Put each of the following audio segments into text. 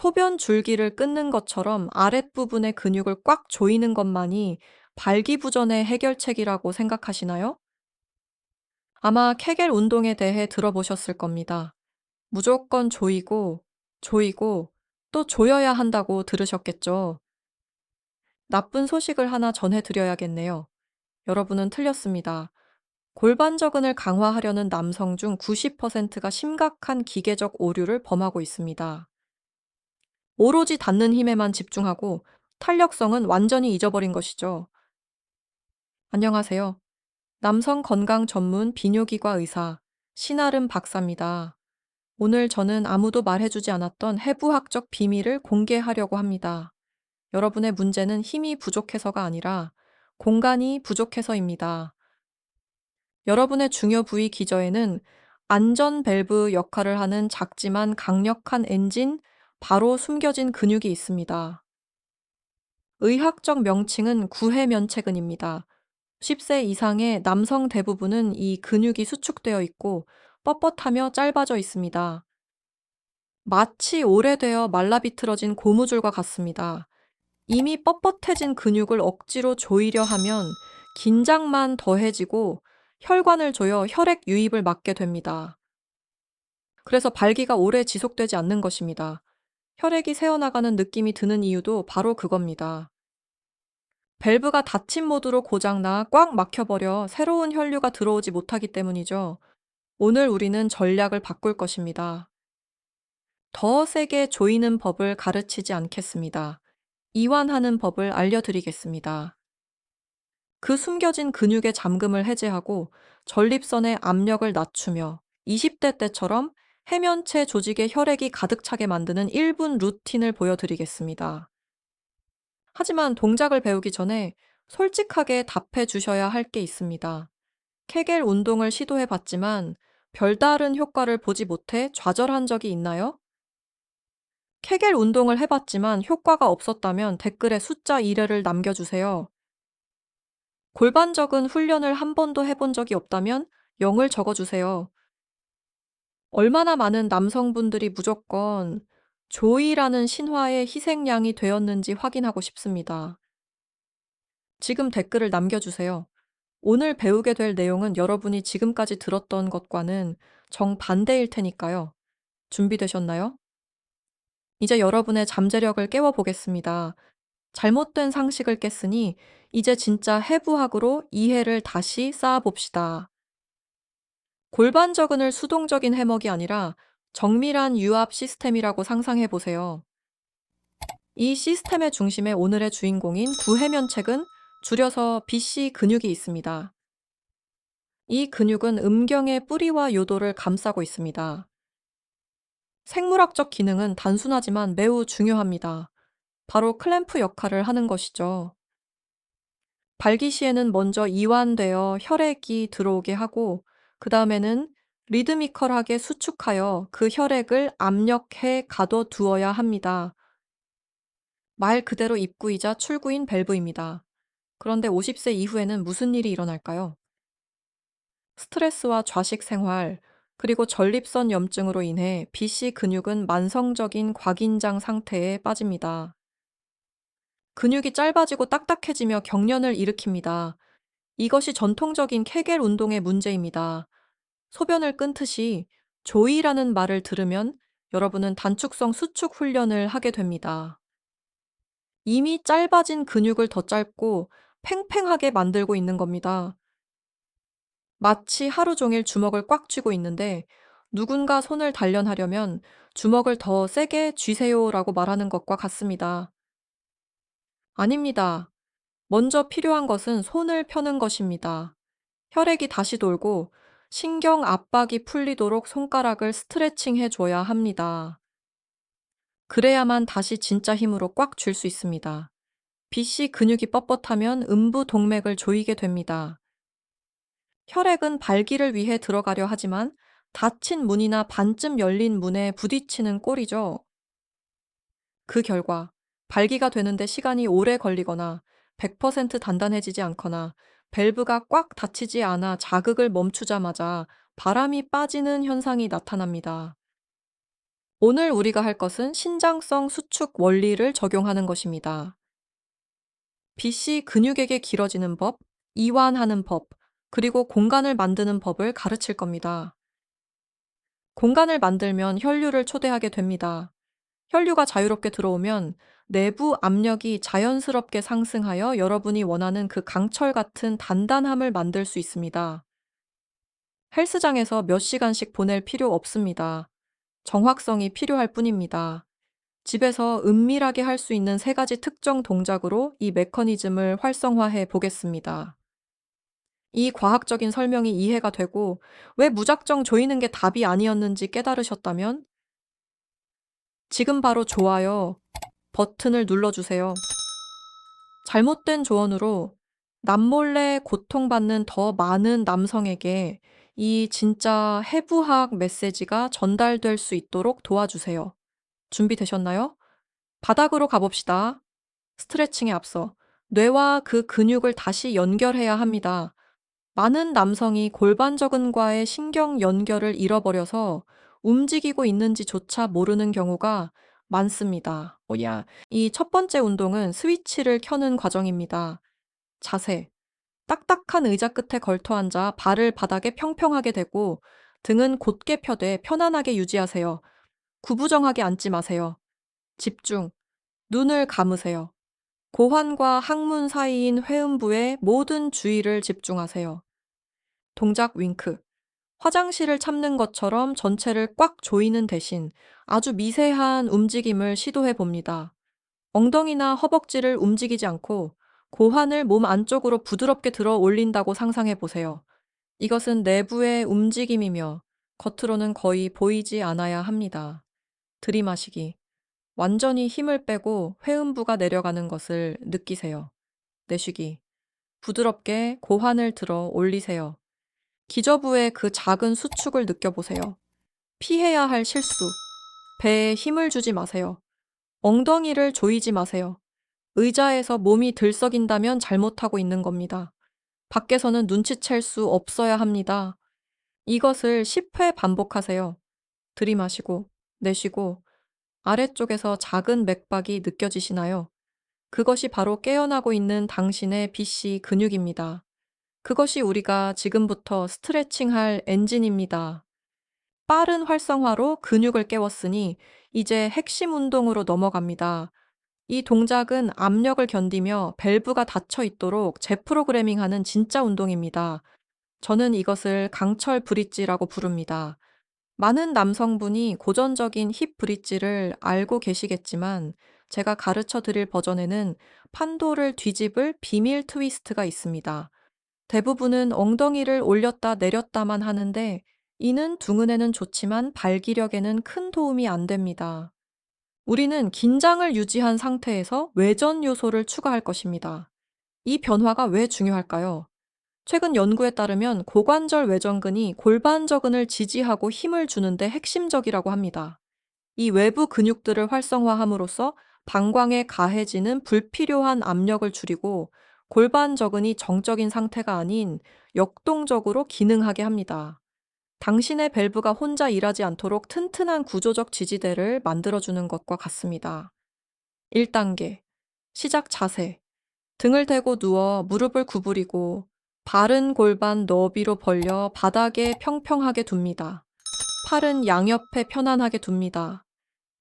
소변 줄기를 끊는 것처럼 아랫부분의 근육을 꽉 조이는 것만이 발기부전의 해결책이라고 생각하시나요? 아마 케겔 운동에 대해 들어보셨을 겁니다. 무조건 조이고, 조이고, 또 조여야 한다고 들으셨겠죠. 나쁜 소식을 하나 전해드려야겠네요. 여러분은 틀렸습니다. 골반저근을 강화하려는 남성 중 90%가 심각한 기계적 오류를 범하고 있습니다. 오로지 닿는 힘에만 집중하고 탄력성은 완전히 잊어버린 것이죠. 안녕하세요. 남성 건강 전문 비뇨기과 의사 신아름 박사입니다. 오늘 저는 아무도 말해주지 않았던 해부학적 비밀을 공개하려고 합니다. 여러분의 문제는 힘이 부족해서가 아니라 공간이 부족해서입니다. 여러분의 중요 부위 기저에는 안전 밸브 역할을 하는 작지만 강력한 엔진, 바로 숨겨진 근육이 있습니다. 의학적 명칭은 구해면체근입니다. 10세 이상의 남성 대부분은 이 근육이 수축되어 있고 뻣뻣하며 짧아져 있습니다. 마치 오래되어 말라비틀어진 고무줄과 같습니다. 이미 뻣뻣해진 근육을 억지로 조이려 하면 긴장만 더해지고 혈관을 조여 혈액 유입을 막게 됩니다. 그래서 발기가 오래 지속되지 않는 것입니다. 혈액이 새어나가는 느낌이 드는 이유도 바로 그겁니다. 밸브가 닫힌 모드로 고장나 꽉 막혀버려 새로운 혈류가 들어오지 못하기 때문이죠. 오늘 우리는 전략을 바꿀 것입니다. 더 세게 조이는 법을 가르치지 않겠습니다. 이완하는 법을 알려드리겠습니다. 그 숨겨진 근육의 잠금을 해제하고 전립선의 압력을 낮추며 20대 때처럼 해면체 조직에 혈액이 가득 차게 만드는 1분 루틴을 보여드리겠습니다. 하지만 동작을 배우기 전에 솔직하게 답해 주셔야 할 게 있습니다. 케겔 운동을 시도해 봤지만 별다른 효과를 보지 못해 좌절한 적이 있나요? 케겔 운동을 해봤지만 효과가 없었다면 댓글에 숫자 1회를 남겨주세요. 골반적인 훈련을 한 번도 해본 적이 없다면 0을 적어주세요. 얼마나 많은 남성분들이 무조건 조이라는 신화의 희생양이 되었는지 확인하고 싶습니다. 지금 댓글을 남겨주세요. 오늘 배우게 될 내용은 여러분이 지금까지 들었던 것과는 정반대일 테니까요. 준비되셨나요? 이제 여러분의 잠재력을 깨워보겠습니다. 잘못된 상식을 깼으니 이제 진짜 해부학으로 이해를 다시 쌓아봅시다. 골반저근을 수동적인 해먹이 아니라 정밀한 유압 시스템이라고 상상해 보세요. 이 시스템의 중심에 오늘의 주인공인 구해면책은 줄여서 BC 근육이 있습니다. 이 근육은 음경의 뿌리와 요도를 감싸고 있습니다. 생물학적 기능은 단순하지만 매우 중요합니다. 바로 클램프 역할을 하는 것이죠. 발기 시에는 먼저 이완되어 혈액이 들어오게 하고 그 다음에는 리드미컬하게 수축하여 그 혈액을 압력해 가둬두어야 합니다. 말 그대로 입구이자 출구인 밸브입니다. 그런데 50세 이후에는 무슨 일이 일어날까요? 스트레스와 좌식 생활, 그리고 전립선 염증으로 인해 BC 근육은 만성적인 과긴장 상태에 빠집니다. 근육이 짧아지고 딱딱해지며 경련을 일으킵니다. 이것이 전통적인 케겔 운동의 문제입니다. 소변을 끊듯이 조이라는 말을 들으면 여러분은 단축성 수축 훈련을 하게 됩니다. 이미 짧아진 근육을 더 짧고 팽팽하게 만들고 있는 겁니다. 마치 하루 종일 주먹을 꽉 쥐고 있는데 누군가 손을 단련하려면 주먹을 더 세게 쥐세요 라고 말하는 것과 같습니다. 아닙니다. 먼저 필요한 것은 손을 펴는 것입니다. 혈액이 다시 돌고 신경 압박이 풀리도록 손가락을 스트레칭 해줘야 합니다. 그래야만 다시 진짜 힘으로 꽉쥘수 있습니다. 빛이 근육이 뻣뻣하면 음부 동맥을 조이게 됩니다. 혈액은 발기를 위해 들어가려 하지만 닫힌 문이나 반쯤 열린 문에 부딪히는 꼴이죠. 그 결과 발기가 되는데 시간이 오래 걸리거나 100% 단단해지지 않거나 밸브가 꽉 닫히지 않아 자극을 멈추자마자 바람이 빠지는 현상이 나타납니다. 오늘 우리가 할 것은 신장성 수축 원리를 적용하는 것입니다. 빛이 근육에게 길어지는 법, 이완하는 법, 그리고 공간을 만드는 법을 가르칠 겁니다. 공간을 만들면 혈류를 초대하게 됩니다. 혈류가 자유롭게 들어오면 내부 압력이 자연스럽게 상승하여 여러분이 원하는 그 강철 같은 단단함을 만들 수 있습니다. 헬스장에서 몇 시간씩 보낼 필요 없습니다. 정확성이 필요할 뿐입니다. 집에서 은밀하게 할 수 있는 세 가지 특정 동작으로 이 메커니즘을 활성화해 보겠습니다. 이 과학적인 설명이 이해가 되고 왜 무작정 조이는 게 답이 아니었는지 깨달으셨다면 지금 바로 좋아요 버튼을 눌러주세요. 잘못된 조언으로 남몰래 고통받는 더 많은 남성에게 이 진짜 해부학 메시지가 전달될 수 있도록 도와주세요. 준비되셨나요? 바닥으로 가봅시다. 스트레칭에 앞서 뇌와 그 근육을 다시 연결해야 합니다. 많은 남성이 골반저근과의 신경 연결을 잃어버려서 움직이고 있는지조차 모르는 경우가 많습니다. 뭐야. 이 첫 번째 운동은 스위치를 켜는 과정입니다. 자세. 딱딱한 의자 끝에 걸터 앉아 발을 바닥에 평평하게 대고 등은 곧게 펴되 편안하게 유지하세요. 구부정하게 앉지 마세요. 집중. 눈을 감으세요. 고환과 항문 사이인 회음부의 모든 주의를 집중하세요. 동작 윙크. 화장실을 참는 것처럼 전체를 꽉 조이는 대신 아주 미세한 움직임을 시도해 봅니다. 엉덩이나 허벅지를 움직이지 않고 고환을 몸 안쪽으로 부드럽게 들어 올린다고 상상해 보세요. 이것은 내부의 움직임이며 겉으로는 거의 보이지 않아야 합니다. 들이마시기. 완전히 힘을 빼고 회음부가 내려가는 것을 느끼세요. 내쉬기. 부드럽게 고환을 들어 올리세요. 기저부의 그 작은 수축을 느껴보세요. 피해야 할 실수. 배에 힘을 주지 마세요. 엉덩이를 조이지 마세요. 의자에서 몸이 들썩인다면 잘못하고 있는 겁니다. 밖에서는 눈치챌 수 없어야 합니다. 이것을 10회 반복하세요. 들이마시고, 내쉬고, 아래쪽에서 작은 맥박이 느껴지시나요? 그것이 바로 깨어나고 있는 당신의 BC 근육입니다. 그것이 우리가 지금부터 스트레칭할 엔진입니다. 빠른 활성화로 근육을 깨웠으니 이제 핵심 운동으로 넘어갑니다. 이 동작은 압력을 견디며 밸브가 닫혀 있도록 재프로그래밍 하는 진짜 운동입니다. 저는 이것을 강철 브릿지라고 부릅니다. 많은 남성분이 고전적인 힙 브릿지를 알고 계시겠지만 제가 가르쳐 드릴 버전에는 판도를 뒤집을 비밀 트위스트가 있습니다. 대부분은 엉덩이를 올렸다 내렸다만 하는데 이는 둥은에는 좋지만 발기력에는 큰 도움이 안 됩니다. 우리는 긴장을 유지한 상태에서 외전 요소를 추가할 것입니다. 이 변화가 왜 중요할까요? 최근 연구에 따르면 고관절 외전근이 골반저근을 지지하고 힘을 주는데 핵심적이라고 합니다. 이 외부 근육들을 활성화함으로써 방광에 가해지는 불필요한 압력을 줄이고 골반 저근이 정적인 상태가 아닌 역동적으로 기능하게 합니다. 당신의 밸브가 혼자 일하지 않도록 튼튼한 구조적 지지대를 만들어주는 것과 같습니다. 1단계. 시작 자세. 등을 대고 누워 무릎을 구부리고 바른 골반 너비로 벌려 바닥에 평평하게 둡니다. 팔은 양옆에 편안하게 둡니다.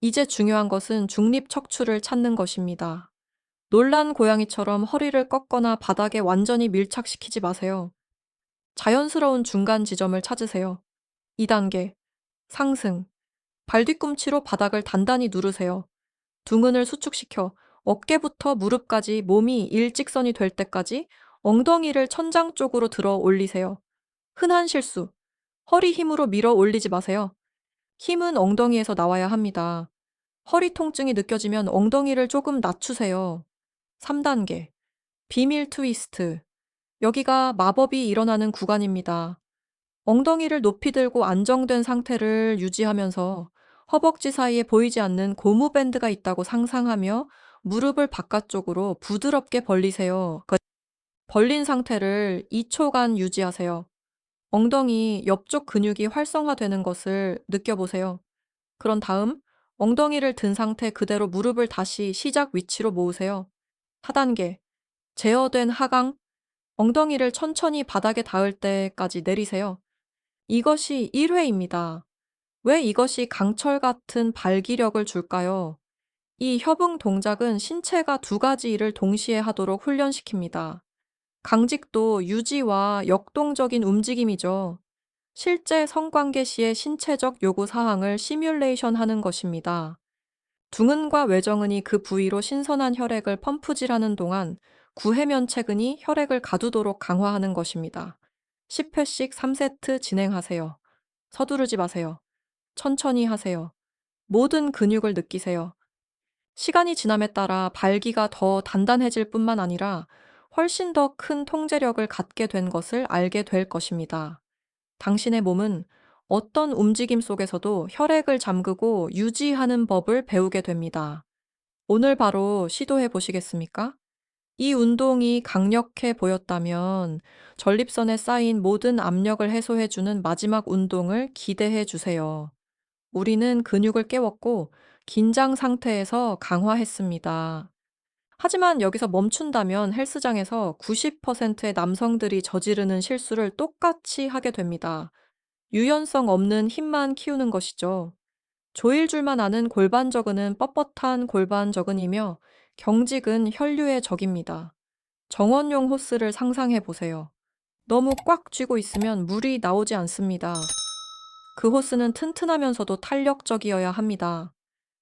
이제 중요한 것은 중립 척추를 찾는 것입니다. 놀란 고양이처럼 허리를 꺾거나 바닥에 완전히 밀착시키지 마세요. 자연스러운 중간 지점을 찾으세요. 2단계. 상승. 발 뒤꿈치로 바닥을 단단히 누르세요. 둥근을 수축시켜 어깨부터 무릎까지 몸이 일직선이 될 때까지 엉덩이를 천장 쪽으로 들어 올리세요. 흔한 실수. 허리 힘으로 밀어 올리지 마세요. 힘은 엉덩이에서 나와야 합니다. 허리 통증이 느껴지면 엉덩이를 조금 낮추세요. 3단계. 비밀 트위스트. 여기가 마법이 일어나는 구간입니다. 엉덩이를 높이 들고 안정된 상태를 유지하면서 허벅지 사이에 보이지 않는 고무 밴드가 있다고 상상하며 무릎을 바깥쪽으로 부드럽게 벌리세요. 그 벌린 상태를 2초간 유지하세요. 엉덩이 옆쪽 근육이 활성화되는 것을 느껴보세요. 그런 다음 엉덩이를 든 상태 그대로 무릎을 다시 시작 위치로 모으세요. 4단계. 제어된 하강. 엉덩이를 천천히 바닥에 닿을 때까지 내리세요. 이것이 1회입니다. 왜 이것이 강철 같은 발기력을 줄까요? 이 협응 동작은 신체가 두 가지 일을 동시에 하도록 훈련시킵니다. 강직도 유지와 역동적인 움직임이죠. 실제 성관계 시의 신체적 요구 사항을 시뮬레이션 하는 것입니다. 둥근과 외정근이 그 부위로 신선한 혈액을 펌프질하는 동안 구해면 체근이 혈액을 가두도록 강화하는 것입니다. 10회씩 3세트 진행하세요. 서두르지 마세요. 천천히 하세요. 모든 근육을 느끼세요. 시간이 지남에 따라 발기가 더 단단해질 뿐만 아니라 훨씬 더 큰 통제력을 갖게 된 것을 알게 될 것입니다. 당신의 몸은 어떤 움직임 속에서도 혈액을 잠그고 유지하는 법을 배우게 됩니다. 오늘 바로 시도해 보시겠습니까? 이 운동이 강력해 보였다면 전립선에 쌓인 모든 압력을 해소해주는 마지막 운동을 기대해 주세요. 우리는 근육을 깨웠고 긴장 상태에서 강화했습니다. 하지만 여기서 멈춘다면 헬스장에서 90%의 남성들이 저지르는 실수를 똑같이 하게 됩니다. 유연성 없는 힘만 키우는 것이죠. 조일 줄만 아는 골반 저근은 뻣뻣한 골반 저근이며 경직은 혈류의 적입니다. 정원용 호스를 상상해 보세요. 너무 꽉 쥐고 있으면 물이 나오지 않습니다. 그 호스는 튼튼하면서도 탄력적이어야 합니다.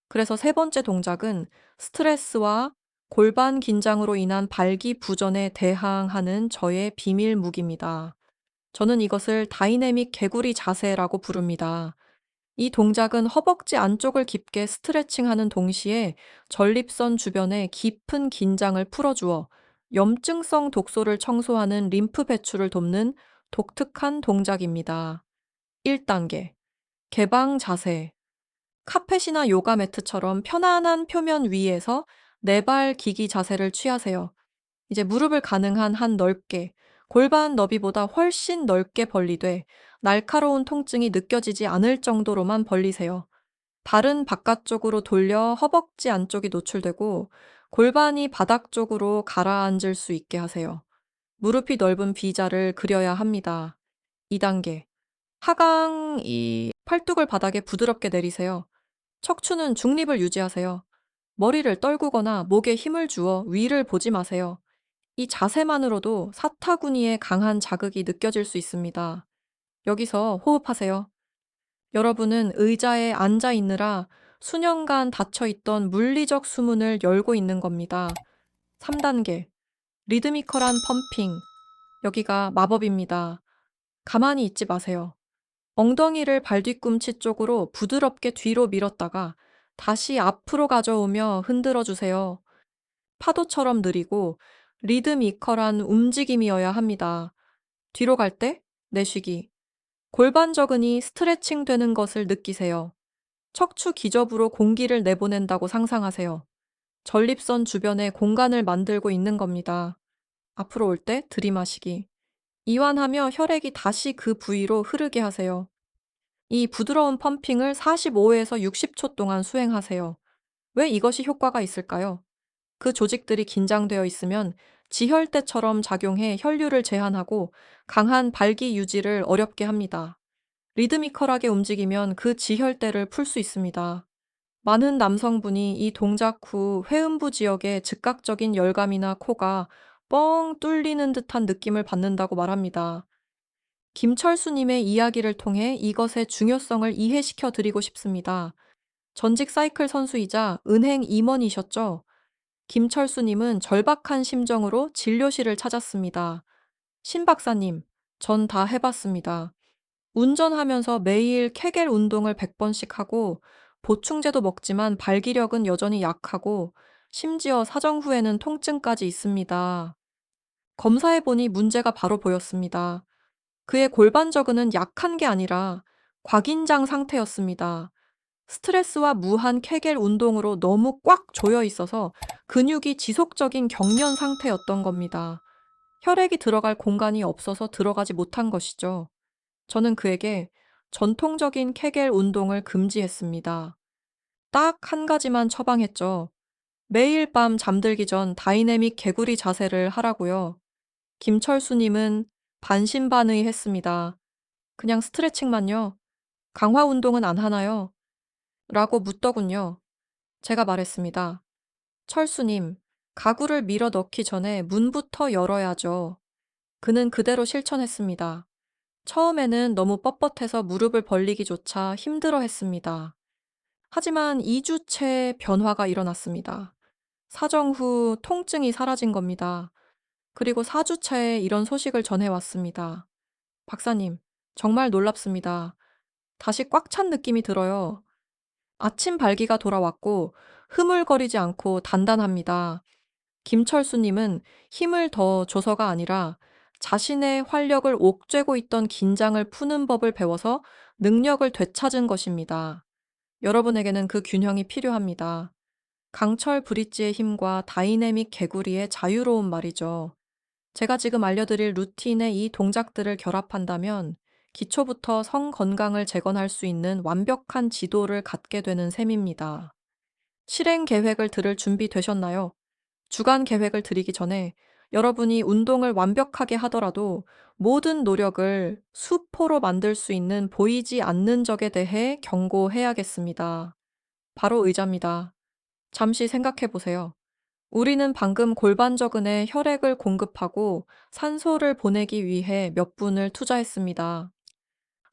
그래서 세 번째 동작은 스트레스와 골반 긴장으로 인한 발기부전에 대항하는 저의 비밀 무기입니다. 저는 이것을 다이내믹 개구리 자세라고 부릅니다. 이 동작은 허벅지 안쪽을 깊게 스트레칭하는 동시에 전립선 주변에 깊은 긴장을 풀어주어 염증성 독소를 청소하는 림프 배출을 돕는 독특한 동작입니다. 1단계. 개방 자세. 카펫이나 요가 매트처럼 편안한 표면 위에서 네 발 기기 자세를 취하세요. 이제 무릎을 가능한 한 넓게, 골반 너비보다 훨씬 넓게 벌리되 날카로운 통증이 느껴지지 않을 정도로만 벌리세요. 발은 바깥쪽으로 돌려 허벅지 안쪽이 노출되고 골반이 바닥 쪽으로 가라앉을 수 있게 하세요. 무릎이 넓은 B자를 그려야 합니다. 2단계. 하강, 이 팔뚝을 바닥에 부드럽게 내리세요. 척추는 중립을 유지하세요. 머리를 떨구거나 목에 힘을 주어 위를 보지 마세요. 이 자세만으로도 사타구니의 강한 자극이 느껴질 수 있습니다. 여기서 호흡하세요. 여러분은 의자에 앉아 있느라 수년간 닫혀 있던 물리적 수문을 열고 있는 겁니다. 3단계. 리드미컬한 펌핑. 여기가 마법입니다. 가만히 있지 마세요. 엉덩이를 발뒤꿈치 쪽으로 부드럽게 뒤로 밀었다가 다시 앞으로 가져오며 흔들어 주세요. 파도처럼 느리고 리드미컬한 움직임이어야 합니다. 뒤로 갈 때 내쉬기. 골반 저근이 스트레칭 되는 것을 느끼세요. 척추 기접으로 공기를 내보낸다고 상상하세요. 전립선 주변에 공간을 만들고 있는 겁니다. 앞으로 올 때 들이마시기. 이완하며 혈액이 다시 그 부위로 흐르게 하세요. 이 부드러운 펌핑을 45에서 60초 동안 수행하세요. 왜 이것이 효과가 있을까요? 그 조직들이 긴장되어 있으면 지혈대처럼 작용해 혈류를 제한하고 강한 발기 유지를 어렵게 합니다. 리드미컬하게 움직이면 그 지혈대를 풀 수 있습니다. 많은 남성분이 이 동작 후 회음부 지역에 즉각적인 열감이나 코가 뻥 뚫리는 듯한 느낌을 받는다고 말합니다. 김철수님의 이야기를 통해 이것의 중요성을 이해시켜 드리고 싶습니다. 전직 사이클 선수이자 은행 임원이셨죠? 김철수님은 절박한 심정으로 진료실을 찾았습니다. 신 박사님, 전 다 해봤습니다. 운전하면서 매일 케겔 운동을 100번씩 하고 보충제도 먹지만 발기력은 여전히 약하고 심지어 사정 후에는 통증까지 있습니다. 검사해보니 문제가 바로 보였습니다. 그의 골반 저근은 약한 게 아니라 과긴장 상태였습니다. 스트레스와 무한 케겔 운동으로 너무 꽉 조여 있어서 근육이 지속적인 경련 상태였던 겁니다. 혈액이 들어갈 공간이 없어서 들어가지 못한 것이죠. 저는 그에게 전통적인 케겔 운동을 금지했습니다. 딱 한 가지만 처방했죠. 매일 밤 잠들기 전 다이내믹 개구리 자세를 하라고요. 김철수님은 반신반의 했습니다. 그냥 스트레칭만요. 강화 운동은 안 하나요? 라고 묻더군요. 제가 말했습니다. 철수님, 가구를 밀어 넣기 전에 문부터 열어야죠. 그는 그대로 실천했습니다. 처음에는 너무 뻣뻣해서 무릎을 벌리기조차 힘들어 했습니다. 하지만 2주째 변화가 일어났습니다. 사정 후 통증이 사라진 겁니다. 그리고 4주차에 이런 소식을 전해왔습니다. 박사님, 정말 놀랍습니다. 다시 꽉 찬 느낌이 들어요. 아침 발기가 돌아왔고 흐물거리지 않고 단단합니다. 김철수님은 힘을 더 줘서가 아니라 자신의 활력을 옥죄고 있던 긴장을 푸는 법을 배워서 능력을 되찾은 것입니다. 여러분에게는 그 균형이 필요합니다. 강철 브릿지의 힘과 다이내믹 개구리의 자유로운 말이죠. 제가 지금 알려드릴 루틴의 이 동작들을 결합한다면 기초부터 성 건강을 재건할 수 있는 완벽한 지도를 갖게 되는 셈입니다. 실행 계획을 들을 준비 되셨나요? 주간 계획을 드리기 전에 여러분이 운동을 완벽하게 하더라도 모든 노력을 수포로 만들 수 있는 보이지 않는 적에 대해 경고해야겠습니다. 바로 의자입니다. 잠시 생각해 보세요. 우리는 방금 골반저근에 혈액을 공급하고 산소를 보내기 위해 몇 분을 투자했습니다.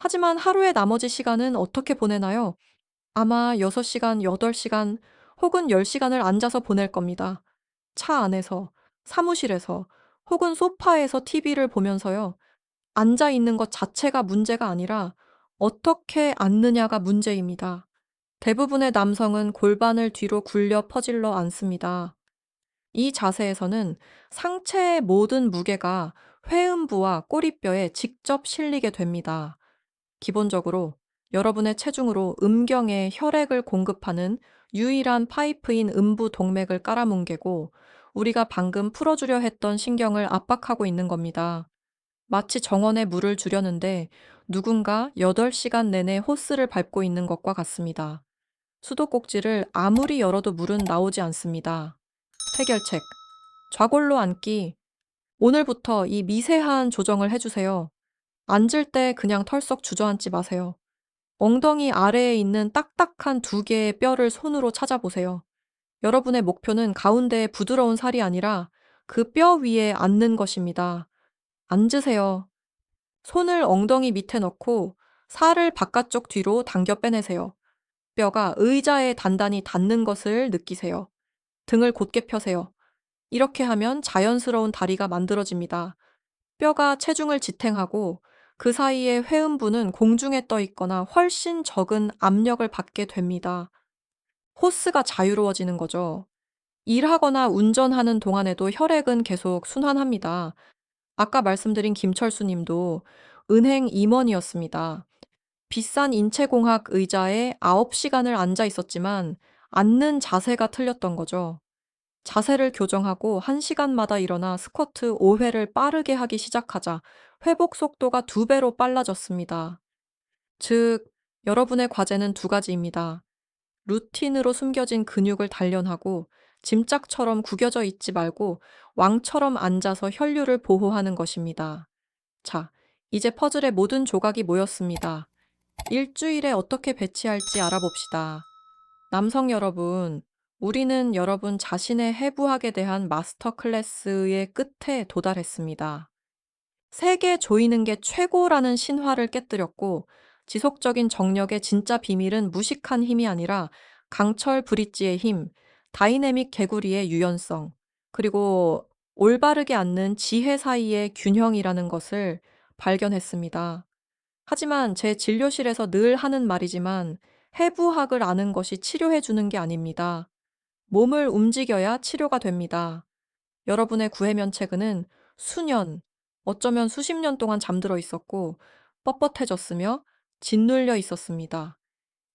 하지만 하루의 나머지 시간은 어떻게 보내나요? 아마 6시간, 8시간 혹은 10시간을 앉아서 보낼 겁니다. 차 안에서, 사무실에서, 혹은 소파에서 TV를 보면서요. 앉아 있는 것 자체가 문제가 아니라 어떻게 앉느냐가 문제입니다. 대부분의 남성은 골반을 뒤로 굴려 퍼질러 앉습니다. 이 자세에서는 상체의 모든 무게가 회음부와 꼬리뼈에 직접 실리게 됩니다. 기본적으로 여러분의 체중으로 음경에 혈액을 공급하는 유일한 파이프인 음부 동맥을 깔아뭉개고 우리가 방금 풀어주려 했던 신경을 압박하고 있는 겁니다. 마치 정원에 물을 주려는데 누군가 8시간 내내 호스를 밟고 있는 것과 같습니다. 수도꼭지를 아무리 열어도 물은 나오지 않습니다. 해결책. 좌골로 앉기. 오늘부터 이 미세한 조정을 해주세요. 앉을 때 그냥 털썩 주저앉지 마세요. 엉덩이 아래에 있는 딱딱한 두 개의 뼈를 손으로 찾아보세요. 여러분의 목표는 가운데에 부드러운 살이 아니라 그 뼈 위에 앉는 것입니다. 앉으세요. 손을 엉덩이 밑에 넣고 살을 바깥쪽 뒤로 당겨 빼내세요. 뼈가 의자에 단단히 닿는 것을 느끼세요. 등을 곧게 펴세요. 이렇게 하면 자연스러운 다리가 만들어집니다. 뼈가 체중을 지탱하고 그 사이에 회음부는 공중에 떠 있거나 훨씬 적은 압력을 받게 됩니다. 호스가 자유로워지는 거죠. 일하거나 운전하는 동안에도 혈액은 계속 순환합니다. 아까 말씀드린 김철수 님도 은행 임원이었습니다. 비싼 인체공학 의자에 9시간을 앉아 있었지만 앉는 자세가 틀렸던 거죠. 자세를 교정하고 1시간마다 일어나 스쿼트 5회를 빠르게 하기 시작하자 회복 속도가 두 배로 빨라졌습니다. 즉, 여러분의 과제는 두 가지입니다. 루틴으로 숨겨진 근육을 단련하고 짐짝처럼 구겨져 있지 말고 왕처럼 앉아서 혈류를 보호하는 것입니다. 자, 이제 퍼즐의 모든 조각이 모였습니다. 일주일에 어떻게 배치할지 알아봅시다. 남성 여러분, 우리는 여러분 자신의 해부학에 대한 마스터 클래스의 끝에 도달했습니다. 세계 조이는 게 최고라는 신화를 깨뜨렸고 지속적인 정력의 진짜 비밀은 무식한 힘이 아니라 강철 브릿지의 힘, 다이내믹 개구리의 유연성, 그리고 올바르게 앉는 지혜 사이의 균형이라는 것을 발견했습니다. 하지만 제 진료실에서 늘 하는 말이지만 해부학을 아는 것이 치료해 주는 게 아닙니다. 몸을 움직여야 치료가 됩니다. 여러분의 구해면체근은 수년, 어쩌면 수십 년 동안 잠들어 있었고 뻣뻣해졌으며 짓눌려 있었습니다.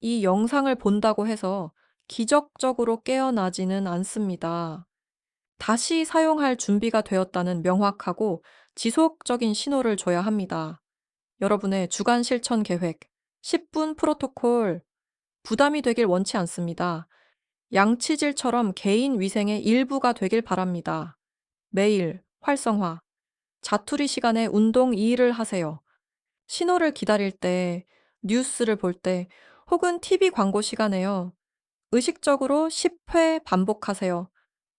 이 영상을 본다고 해서 기적적으로 깨어나지는 않습니다. 다시 사용할 준비가 되었다는 명확하고 지속적인 신호를 줘야 합니다. 여러분의 주간 실천 계획, 10분 프로토콜, 부담이 되길 원치 않습니다. 양치질처럼 개인 위생의 일부가 되길 바랍니다. 매일 활성화, 자투리 시간에 운동 2일을 하세요. 신호를 기다릴 때, 뉴스를 볼 때, 혹은 TV 광고 시간에요. 의식적으로 10회 반복하세요.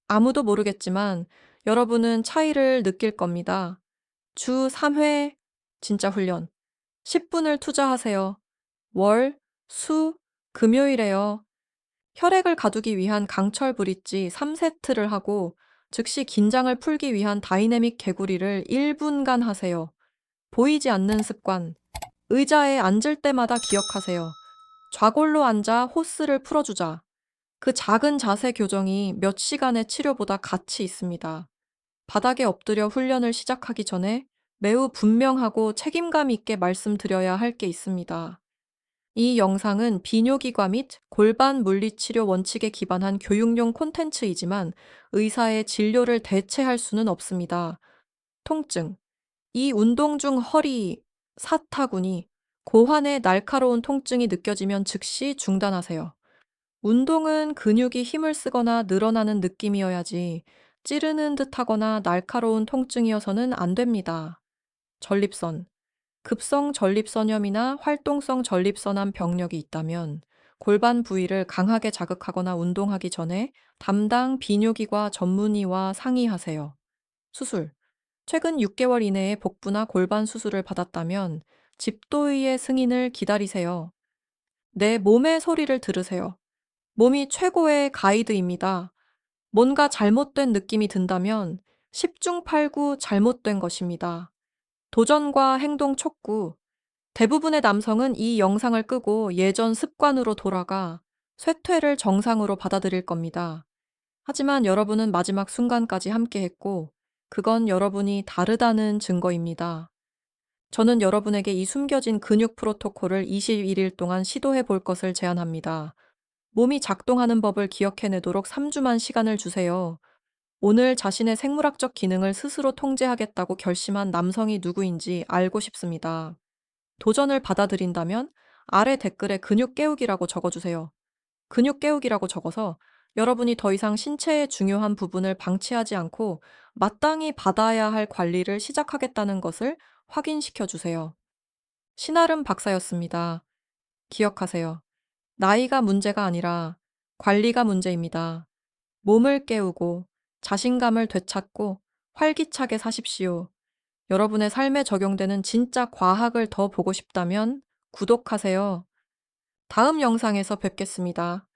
아무도 모르겠지만 여러분은 차이를 느낄 겁니다. 주 3회 진짜 훈련. 10분을 투자하세요. 월, 수, 금요일에요. 혈액을 가두기 위한 강철 브릿지 3세트를 하고 즉시 긴장을 풀기 위한 다이내믹 개구리를 1분간 하세요. 보이지 않는 습관. 의자에 앉을 때마다 기억하세요. 좌골로 앉아 호스를 풀어주자. 그 작은 자세 교정이 몇 시간의 치료보다 가치 있습니다. 바닥에 엎드려 훈련을 시작하기 전에 매우 분명하고 책임감 있게 말씀드려야 할 게 있습니다. 이 영상은 비뇨기과 및 골반 물리치료 원칙에 기반한 교육용 콘텐츠이지만 의사의 진료를 대체할 수는 없습니다. 통증. 이 운동 중 허리, 사타구니, 고환의 날카로운 통증이 느껴지면 즉시 중단하세요. 운동은 근육이 힘을 쓰거나 늘어나는 느낌이어야지 찌르는 듯 하거나 날카로운 통증이어서는 안 됩니다. 전립선. 급성 전립선염이나 활동성 전립선암 병력이 있다면 골반 부위를 강하게 자극하거나 운동하기 전에 담당 비뇨기과 전문의와 상의하세요. 수술. 최근 6개월 이내에 복부나 골반 수술을 받았다면 집도의의 승인을 기다리세요. 내 몸의 소리를 들으세요. 몸이 최고의 가이드입니다. 뭔가 잘못된 느낌이 든다면 10중 8구 잘못된 것입니다. 도전과 행동 촉구. 대부분의 남성은 이 영상을 끄고 예전 습관으로 돌아가 쇠퇴를 정상으로 받아들일 겁니다. 하지만 여러분은 마지막 순간까지 함께 했고, 그건 여러분이 다르다는 증거입니다. 저는 여러분에게 이 숨겨진 근육 프로토콜을 21일 동안 시도해 볼 것을 제안합니다. 몸이 작동하는 법을 기억해내도록 3주만 시간을 주세요. 오늘 자신의 생물학적 기능을 스스로 통제하겠다고 결심한 남성이 누구인지 알고 싶습니다. 도전을 받아들인다면 아래 댓글에 근육 깨우기라고 적어주세요. 근육 깨우기라고 적어서 여러분이 더 이상 신체의 중요한 부분을 방치하지 않고 마땅히 받아야 할 관리를 시작하겠다는 것을 확인시켜 주세요. 신아름 박사였습니다. 기억하세요. 나이가 문제가 아니라 관리가 문제입니다. 몸을 깨우고 자신감을 되찾고 활기차게 사십시오. 여러분의 삶에 적용되는 진짜 과학을 더 보고 싶다면 구독하세요. 다음 영상에서 뵙겠습니다.